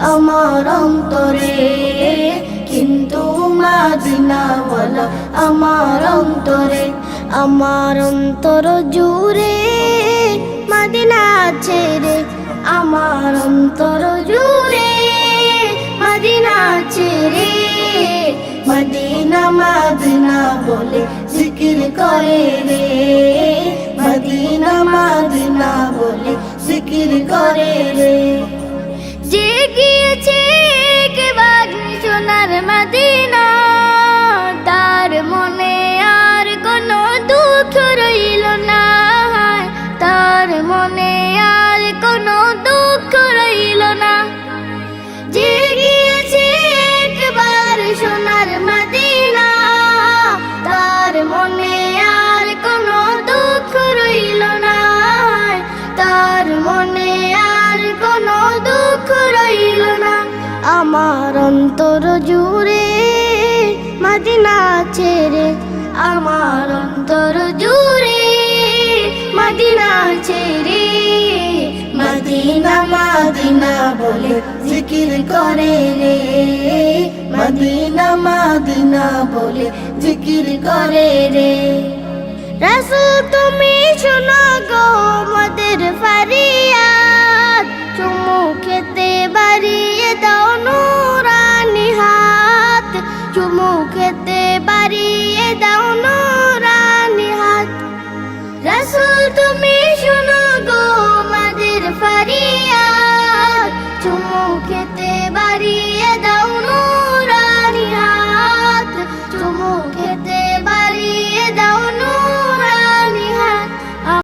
আমার অন্তরে। কিন্তু মাদিনাওয়ালা আমার অন্তরে। আমার অন্তর জুড়ে মাদিনা আছে রে। আমার অন্তর জুড়ে মাদিনা আছে রে। মদিনা মদিনা বলে জিকির করে রে। মদিনা মদিনা বলে জিকির করে রে। 你 আমার অন্তর জুড়ে মদিনা ছেড়ে, আমার অন্তর জুড়ে মদিনা ছেড়ে। মদিনা মদিনা বলে জিকির করে রে। মদিনা মদিনা বলে জিকির করে রে। রসুল তুমি শোনো তুমি